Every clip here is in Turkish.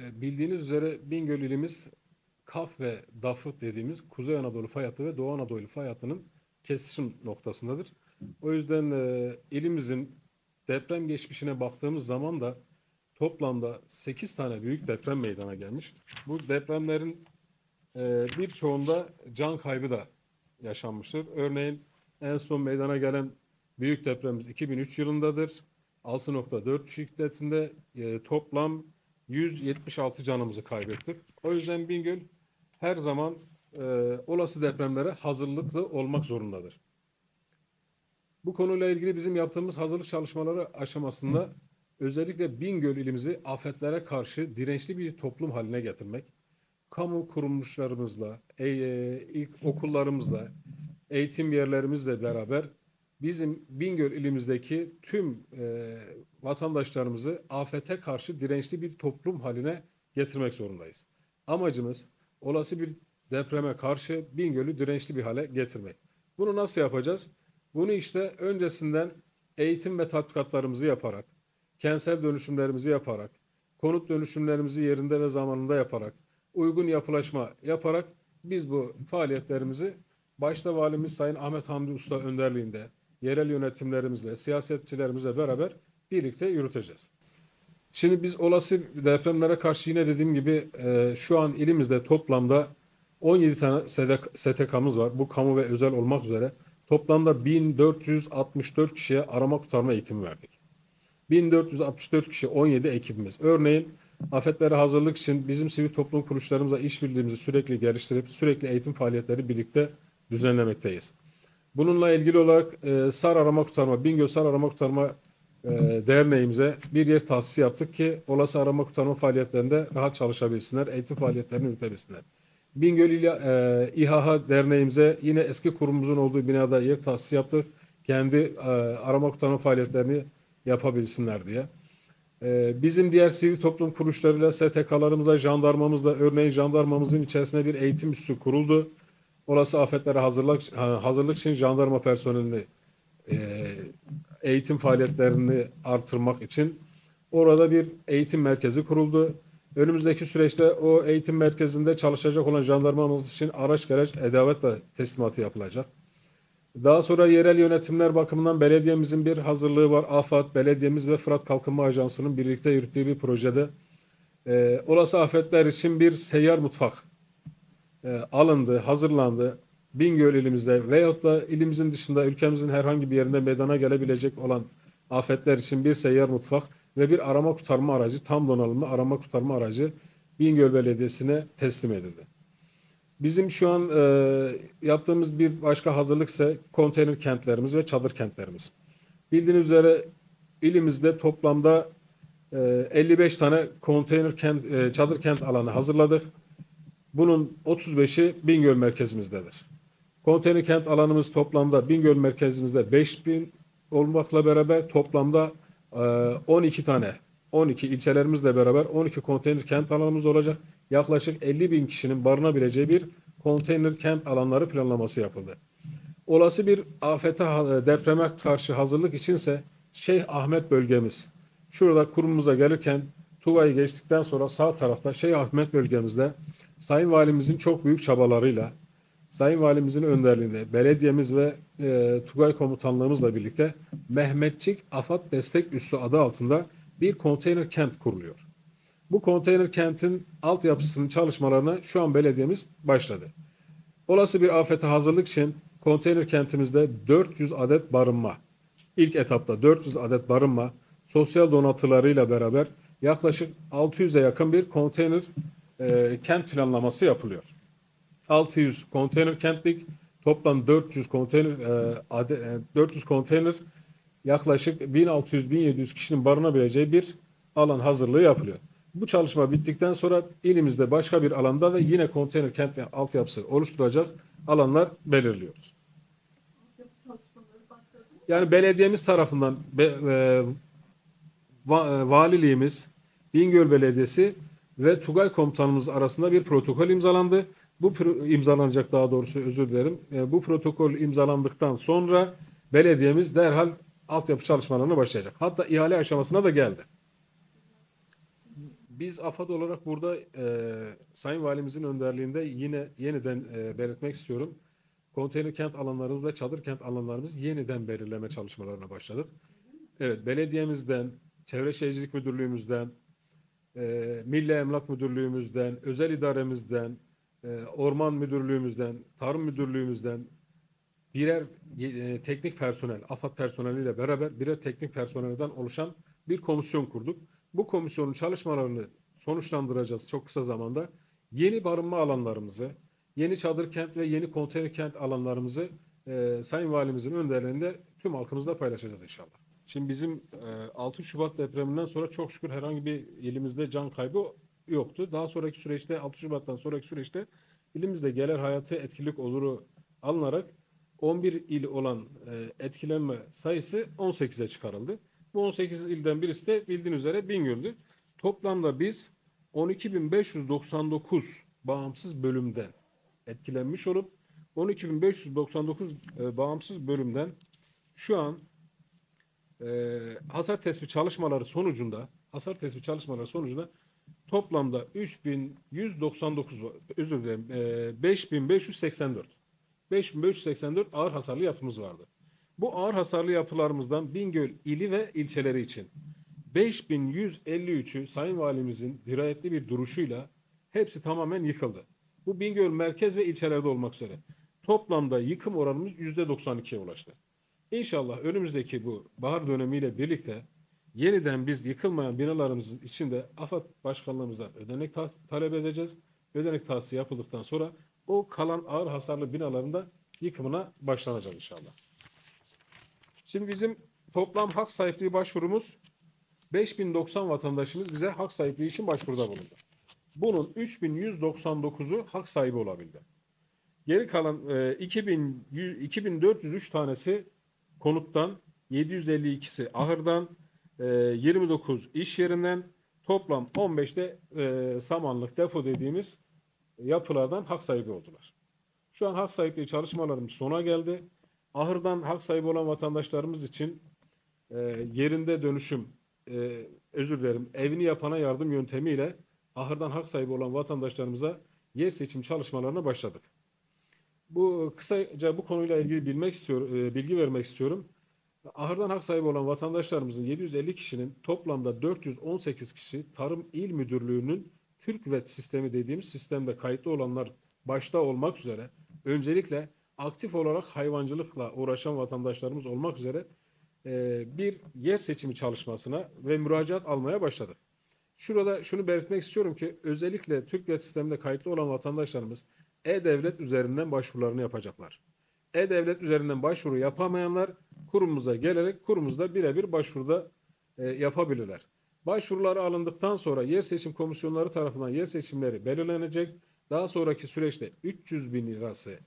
E, Bildiğiniz üzere Bingöl ilimiz Kaf ve Dafı dediğimiz Kuzey Anadolu fay ve Doğu Anadolu fay kesişim noktasındadır. O yüzden e, ilimizin deprem geçmişine baktığımız zaman da toplamda 8 tane büyük deprem meydana gelmiş. Bu depremlerin e, birçoğunda can kaybı da yaşanmıştır. Örneğin en son meydana gelen büyük depremimiz 2003 yılındadır. 6.4 şiddetinde e, toplam 176 canımızı kaybettik. O yüzden Bingöl her zaman e, olası depremlere hazırlıklı olmak zorundadır. Bu konuyla ilgili bizim yaptığımız hazırlık çalışmaları aşamasında özellikle Bingöl ilimizi afetlere karşı dirençli bir toplum haline getirmek, kamu kuruluşlarımızla, e, e, ilk okullarımızla, eğitim yerlerimizle beraber bizim Bingöl ilimizdeki tüm e, vatandaşlarımızı afete karşı dirençli bir toplum haline getirmek zorundayız. Amacımız olası bir depreme karşı Bingöl'ü dirençli bir hale getirmek. Bunu nasıl yapacağız? Bunu işte öncesinden eğitim ve tatbikatlarımızı yaparak, kentsel dönüşümlerimizi yaparak, konut dönüşümlerimizi yerinde ve zamanında yaparak, uygun yapılaşma yaparak biz bu faaliyetlerimizi başta valimiz Sayın Ahmet Hamdi Usta önderliğinde, yerel yönetimlerimizle, siyasetçilerimizle beraber birlikte yürüteceğiz. Şimdi biz olası depremlere karşı yine dediğim gibi e, şu an ilimizde toplamda 17 tane STK'mız var. Bu kamu ve özel olmak üzere. Toplamda 1464 kişiye arama kurtarma eğitimi verdik. 1464 kişi 17 ekibimiz. Örneğin afetlere hazırlık için bizim sivil toplum kuruluşlarımızla işbirliğimizi sürekli geliştirip sürekli eğitim faaliyetleri birlikte düzenlemekteyiz. Bununla ilgili olarak e, SAR Arama Kurtarma, Bingöl SAR Arama Kurtarma Derneğimize bir yer tahsisi yaptık ki olası arama kurtarma faaliyetlerinde rahat çalışabilsinler, eğitim faaliyetlerini yürütebilsinler. Bingöl İl e, İHA Derneğimize yine eski kurumumuzun olduğu binada yer tahsisi yaptık. Kendi e, arama kurtarma faaliyetlerini yapabilsinler diye. E, bizim diğer sivil toplum kuruluşlarıyla, STK'larımızla, jandarmamızla, örneğin jandarmamızın içerisinde bir eğitim üssü kuruldu. Olası afetlere hazırlık, hazırlık için jandarma personelini e, eğitim faaliyetlerini artırmak için orada bir eğitim merkezi kuruldu. Önümüzdeki süreçte o eğitim merkezinde çalışacak olan jandarmamız için araç gereç edavet de teslimatı yapılacak. Daha sonra yerel yönetimler bakımından belediyemizin bir hazırlığı var. AFAD, belediyemiz ve Fırat Kalkınma Ajansı'nın birlikte yürüttüğü bir projede e, olası afetler için bir seyyar mutfak e, alındı, hazırlandı. Bingöl ilimizde veyahut da ilimizin dışında ülkemizin herhangi bir yerinde meydana gelebilecek olan afetler için bir seyyar mutfak ve bir arama kurtarma aracı, tam donanımlı arama kurtarma aracı Bingöl Belediyesi'ne teslim edildi. Bizim şu an e, yaptığımız bir başka hazırlık ise konteyner kentlerimiz ve çadır kentlerimiz. Bildiğiniz üzere ilimizde toplamda e, 55 tane konteyner kent, e, çadır kent alanı hazırladık. Bunun 35'i Bingöl merkezimizdedir. Konteyner kent alanımız toplamda Bingöl merkezimizde 5000 olmakla beraber toplamda e, 12 tane 12 ilçelerimizle beraber 12 konteyner kent alanımız olacak. Yaklaşık 50 bin kişinin barınabileceği bir konteyner kent alanları planlaması yapıldı. Olası bir afete depreme karşı hazırlık içinse Şeyh Ahmet bölgemiz. Şurada kurumumuza gelirken Tugay'ı geçtikten sonra sağ tarafta Şeyh Ahmet bölgemizde Sayın Valimizin çok büyük çabalarıyla Sayın Valimizin önderliğinde belediyemiz ve e, Tugay Komutanlığımızla birlikte Mehmetçik Afat Destek Üssü adı altında bir konteyner kent kuruluyor. Bu konteyner kentin altyapısının çalışmalarına şu an belediyemiz başladı. Olası bir afete hazırlık için konteyner kentimizde 400 adet barınma, ilk etapta 400 adet barınma, sosyal donatılarıyla beraber yaklaşık 600'e yakın bir konteyner e, kent planlaması yapılıyor. 600 konteyner kentlik toplam 400 konteyner e, ade, e, 400 konteyner yaklaşık 1600-1700 kişinin barınabileceği bir alan hazırlığı yapılıyor. Bu çalışma bittikten sonra ilimizde başka bir alanda da yine konteyner kent altyapısı oluşturacak alanlar belirliyoruz. Yani belediyemiz tarafından be, e, va, e, valiliğimiz, Bingöl Belediyesi ve Tugay Komutanımız arasında bir protokol imzalandı. Bu imzalanacak daha doğrusu özür dilerim. E, bu protokol imzalandıktan sonra belediyemiz derhal altyapı çalışmalarına başlayacak. Hatta ihale aşamasına da geldi. Biz AFAD olarak burada e, Sayın Valimizin önderliğinde yine yeniden e, belirtmek istiyorum. Konteyner kent alanlarımız ve çadır kent alanlarımız yeniden belirleme çalışmalarına başladık. Evet, belediyemizden, Çevre Şehircilik Müdürlüğümüzden, e, Milli Emlak Müdürlüğümüzden, özel idaremizden, Orman Müdürlüğümüzden, Tarım Müdürlüğümüzden birer e, teknik personel, AFAD personeliyle beraber birer teknik personelden oluşan bir komisyon kurduk. Bu komisyonun çalışmalarını sonuçlandıracağız çok kısa zamanda. Yeni barınma alanlarımızı, yeni çadır kent ve yeni konteyner kent alanlarımızı e, Sayın Valimizin önderliğinde tüm halkımızla paylaşacağız inşallah. Şimdi bizim e, 6 Şubat depreminden sonra çok şükür herhangi bir ilimizde can kaybı yoktu. Daha sonraki süreçte 6 Şubat'tan sonraki süreçte ilimizde gelir hayatı etkilik oluru alınarak 11 il olan e, etkilenme sayısı 18'e çıkarıldı. Bu 18 ilden birisi de bildiğiniz üzere Bingöl'dü. Toplamda biz 12.599 bağımsız bölümden etkilenmiş olup 12.599 e, bağımsız bölümden şu an e, hasar tespit çalışmaları sonucunda hasar tespit çalışmaları sonucunda toplamda 3199 var. özür dilerim e, 5584 5584 ağır hasarlı yapımız vardı. Bu ağır hasarlı yapılarımızdan Bingöl ili ve ilçeleri için 5153'ü Sayın Valimizin dirayetli bir duruşuyla hepsi tamamen yıkıldı. Bu Bingöl merkez ve ilçelerde olmak üzere. Toplamda yıkım oranımız %92'ye ulaştı. İnşallah önümüzdeki bu bahar dönemiyle birlikte yeniden biz yıkılmayan binalarımızın içinde AFAD Başkanlığımızdan ödenek ta- talep edeceğiz. Ödenek tahsisi yapıldıktan sonra o kalan ağır hasarlı binaların da yıkımına başlanacak inşallah. Şimdi bizim toplam hak sahipliği başvurumuz 5090 vatandaşımız bize hak sahipliği için başvuruda bulundu. Bunun 3199'u hak sahibi olabildi. Geri kalan e, 2000, 2403 tanesi konuttan, 752'si ahırdan, 29 iş yerinden, toplam 15'te e, samanlık depo dediğimiz yapılardan hak sahibi oldular. Şu an hak sahipliği çalışmalarımız sona geldi. Ahırdan hak sahibi olan vatandaşlarımız için e, yerinde dönüşüm, e, özür dilerim, evini yapana yardım yöntemiyle ahırdan hak sahibi olan vatandaşlarımıza yer seçim çalışmalarına başladık. Bu kısaca bu konuyla ilgili bilmek istiyorum, e, bilgi vermek istiyorum. Ahırdan hak sahibi olan vatandaşlarımızın 750 kişinin toplamda 418 kişi Tarım İl Müdürlüğü'nün TÜRKVET sistemi dediğimiz sistemde kayıtlı olanlar başta olmak üzere öncelikle aktif olarak hayvancılıkla uğraşan vatandaşlarımız olmak üzere e, bir yer seçimi çalışmasına ve müracaat almaya başladık. Şurada şunu belirtmek istiyorum ki özellikle TÜRKVET sisteminde kayıtlı olan vatandaşlarımız e-devlet üzerinden başvurularını yapacaklar. E-devlet üzerinden başvuru yapamayanlar kurumumuza gelerek kurumumuzda birebir başvuruda e, yapabilirler. Başvuruları alındıktan sonra yer seçim komisyonları tarafından yer seçimleri belirlenecek. Daha sonraki süreçte 300 bin lirası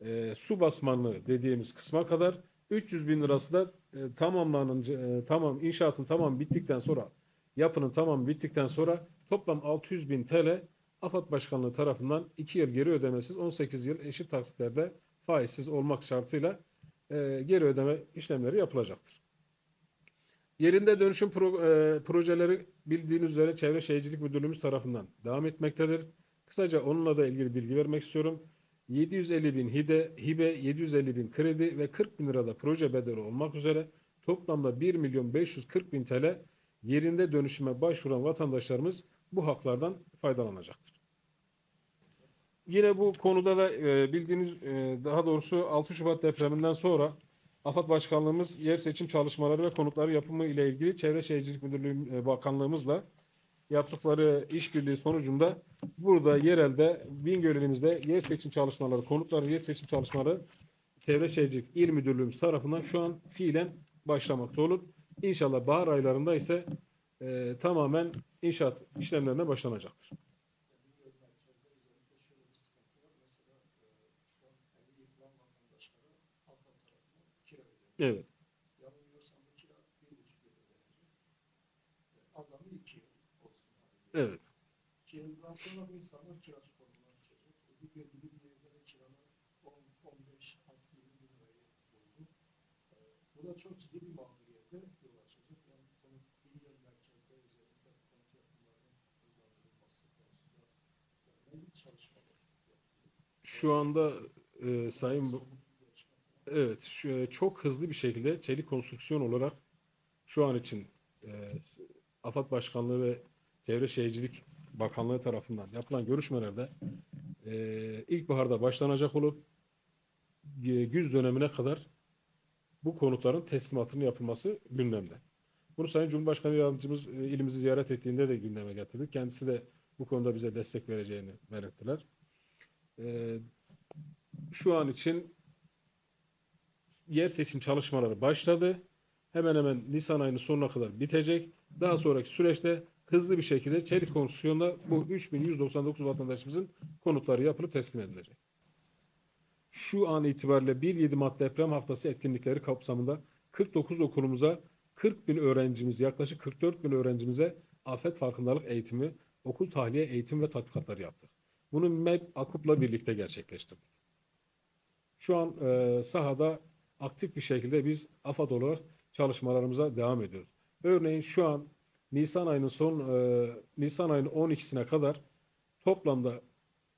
e, su basmanlığı dediğimiz kısma kadar 300 bin lirası da e, tamamlanınca e, tamam inşaatın tamam bittikten sonra yapının tamam bittikten sonra toplam 600 bin TL AFAD Başkanlığı tarafından 2 yıl geri ödemesiz 18 yıl eşit taksitlerde faizsiz olmak şartıyla e, geri ödeme işlemleri yapılacaktır. Yerinde dönüşüm pro, e, projeleri bildiğiniz üzere Çevre Şehircilik Müdürlüğümüz tarafından devam etmektedir. Kısaca onunla da ilgili bilgi vermek istiyorum. 750 bin hide, hibe, 750 bin kredi ve 40 bin lirada proje bedeli olmak üzere toplamda 1 milyon 540 bin TL yerinde dönüşüme başvuran vatandaşlarımız bu haklardan faydalanacaktır. Yine bu konuda da e, bildiğiniz e, daha doğrusu 6 Şubat depreminden sonra AFAD Başkanlığımız yer seçim çalışmaları ve konutları yapımı ile ilgili Çevre Şehircilik Müdürlüğü e, Bakanlığımızla yaptıkları işbirliği sonucunda burada yerelde Bingöl ilimizde yer seçim çalışmaları, konutları yer seçim çalışmaları Çevre Şehircilik İl Müdürlüğümüz tarafından şu an fiilen başlamakta olur. İnşallah bahar aylarında ise e, tamamen inşaat işlemlerine başlanacaktır. Evet. Evet. E, e, bu da çok ciddi bir mağduriyete yol açacak. Yani konut iyi yer merkezde özellikle konut yapımlarının hızlandırılması konusunda yani bir çalışmalar Şu anda e, Sayın Evet, şu, e, çok hızlı bir şekilde çelik konstrüksiyon olarak şu an için e, AFAD Başkanlığı ve Çevre Şehircilik Bakanlığı tarafından yapılan görüşmelerde e, ilkbaharda başlanacak olup e, güz dönemine kadar bu konutların teslimatının yapılması gündemde. Bunu Sayın Cumhurbaşkanı Yardımcımız e, ilimizi ziyaret ettiğinde de gündeme getirdik. Kendisi de bu konuda bize destek vereceğini belirttiler. E, şu an için yer seçim çalışmaları başladı. Hemen hemen Nisan ayının sonuna kadar bitecek. Daha sonraki süreçte hızlı bir şekilde çelik konstrüksiyonda bu 3199 vatandaşımızın konutları yapılıp teslim edilecek. Şu an itibariyle 1-7 Mart deprem haftası etkinlikleri kapsamında 49 okulumuza 40 bin öğrencimiz, yaklaşık 44 bin öğrencimize afet farkındalık eğitimi, okul tahliye eğitim ve tatbikatları yaptık. Bunu MEP AKUP'la birlikte gerçekleştirdik. Şu an e, sahada aktif bir şekilde biz AFAD olarak çalışmalarımıza devam ediyoruz. Örneğin şu an Nisan ayının son e, Nisan ayının 12'sine kadar toplamda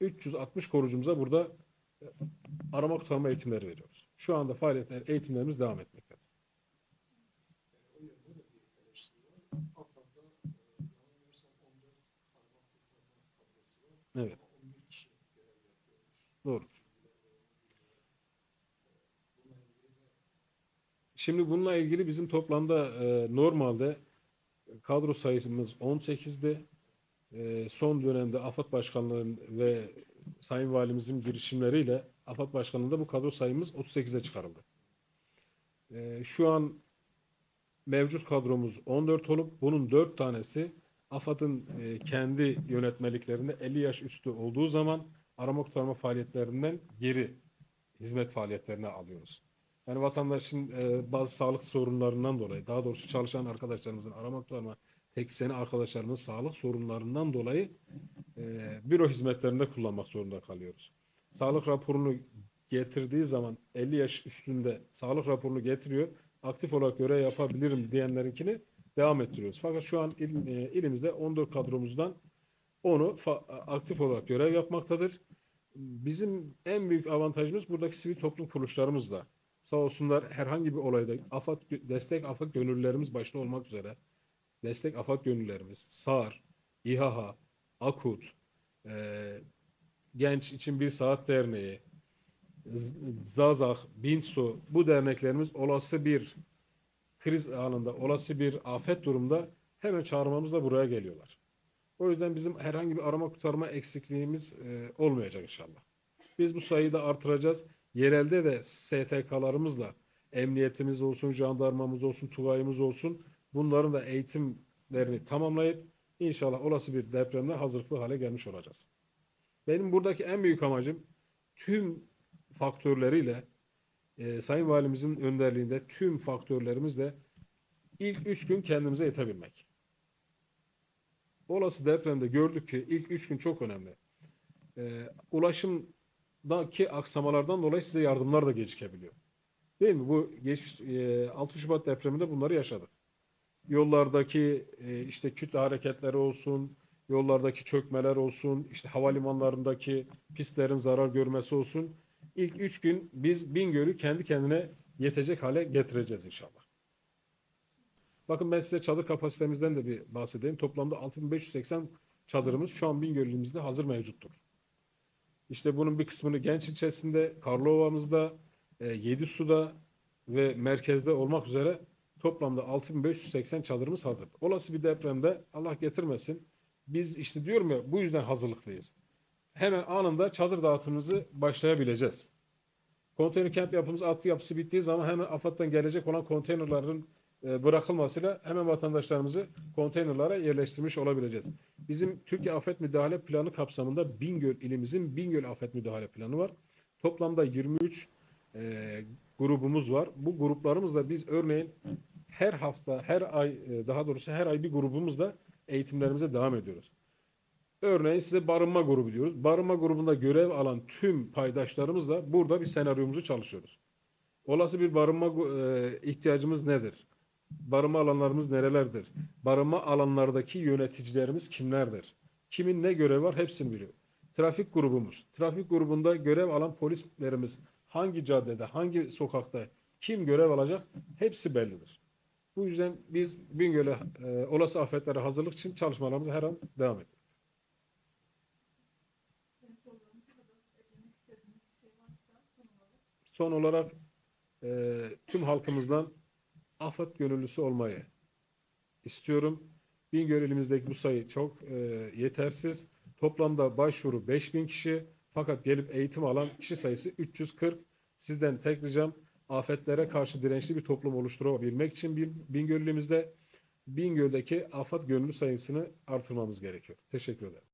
360 korucumuza burada e, arama kurtarma eğitimleri veriyoruz. Şu anda faaliyetler, eğitimlerimiz devam etmektedir. O yönde de bir eleştiri var. AFAD'da e, yanılmıyorsam 14 parmak kurtarma kadrosu var. Evet, Ama 11 kişi görev yapıyormuş. doğru. Buna ilgili de Şimdi bununla ilgili bizim toplamda e, normalde kadro sayısımız 18'di. E, son dönemde AFAD Başkanlığı'nın ve Sayın Valimizin girişimleriyle AFAD Başkanlığı'nda bu kadro sayımız 38'e çıkarıldı. E, şu an mevcut kadromuz 14 olup bunun 4 tanesi AFAD'ın e, kendi yönetmeliklerinde 50 yaş üstü olduğu zaman arama kurtarma faaliyetlerinden geri hizmet faaliyetlerine alıyoruz. Yani vatandaşın e, bazı sağlık sorunlarından dolayı, daha doğrusu çalışan arkadaşlarımızın arama kurtarma teknisyeni arkadaşlarımızın sağlık sorunlarından dolayı e, büro hizmetlerinde kullanmak zorunda kalıyoruz. Sağlık raporunu getirdiği zaman 50 yaş üstünde sağlık raporunu getiriyor. Aktif olarak görev yapabilirim diyenlerinkini devam ettiriyoruz. Fakat şu an il- e, ilimizde 14 kadromuzdan onu aktif olarak görev yapmaktadır. Bizim en büyük avantajımız buradaki sivil toplum kuruluşlarımızla. Sağ olsunlar herhangi bir olayda AFAD, destek AFAD gönüllülerimiz başta olmak üzere destek AFAD gönüllülerimiz, SAR, İHA, AKUT, eee, Genç İçin Bir Saat Derneği, Zazak, Binsu bu derneklerimiz olası bir kriz anında, olası bir afet durumda hemen çağırmamızla buraya geliyorlar. O yüzden bizim herhangi bir arama kurtarma eksikliğimiz e, olmayacak inşallah. Biz bu sayıyı da artıracağız. Yerelde de STK'larımızla emniyetimiz olsun, jandarmamız olsun, tugayımız olsun bunların da eğitimlerini tamamlayıp inşallah olası bir depremde hazırlıklı hale gelmiş olacağız. Benim buradaki en büyük amacım tüm faktörleriyle e, Sayın Valimizin önderliğinde tüm faktörlerimizle ilk üç gün kendimize yetebilmek. Olası depremde gördük ki ilk üç gün çok önemli. E, ulaşımdaki aksamalardan dolayı size yardımlar da gecikebiliyor. Değil mi? Bu geçmiş e, 6 Şubat depreminde bunları yaşadık. Yollardaki e, işte kütle hareketleri olsun, yollardaki çökmeler olsun, işte havalimanlarındaki pistlerin zarar görmesi olsun. İlk üç gün biz Bingöl'ü kendi kendine yetecek hale getireceğiz inşallah. Bakın ben size çadır kapasitemizden de bir bahsedeyim. Toplamda 6580 çadırımız şu an Bingöl ilimizde hazır mevcuttur. İşte bunun bir kısmını Genç ilçesinde, Karlova'mızda, e, Yedisu'da ve merkezde olmak üzere toplamda 6580 çadırımız hazır. Olası bir depremde Allah getirmesin. Biz işte diyorum ya bu yüzden hazırlıklıyız. Hemen anında çadır dağıtımımızı başlayabileceğiz. Konteyner kent yapımız altı yapısı bittiği zaman hemen AFAD'dan gelecek olan konteynerların bırakılmasıyla hemen vatandaşlarımızı konteynerlara yerleştirmiş olabileceğiz. Bizim Türkiye Afet Müdahale Planı kapsamında Bingöl ilimizin Bingöl Afet Müdahale Planı var. Toplamda 23 e, grubumuz var. Bu gruplarımızla biz örneğin her hafta, her ay, e, daha doğrusu her ay bir grubumuzla eğitimlerimize devam ediyoruz. Örneğin size barınma grubu diyoruz. Barınma grubunda görev alan tüm paydaşlarımızla burada bir senaryomuzu çalışıyoruz. Olası bir barınma e, ihtiyacımız nedir? Barınma alanlarımız nerelerdir? Barınma alanlardaki yöneticilerimiz kimlerdir? Kimin ne görevi var hepsini biliyor. trafik grubumuz. Trafik grubunda görev alan polislerimiz hangi caddede, hangi sokakta kim görev alacak hepsi bellidir. Bu yüzden biz Bingöl'e e, olası afetlere hazırlık için çalışmalarımıza her an devam ediyoruz. Son olarak e, tüm halkımızdan afet gönüllüsü olmayı istiyorum. Bingöl ilimizdeki bu sayı çok e, yetersiz. Toplamda başvuru 5000 kişi fakat gelip eğitim alan kişi sayısı 340. Sizden tek ricam afetlere karşı dirençli bir toplum oluşturabilmek için Bin- Bingöl ilimizde Bingöl'deki afet gönüllü sayısını artırmamız gerekiyor. Teşekkür ederim.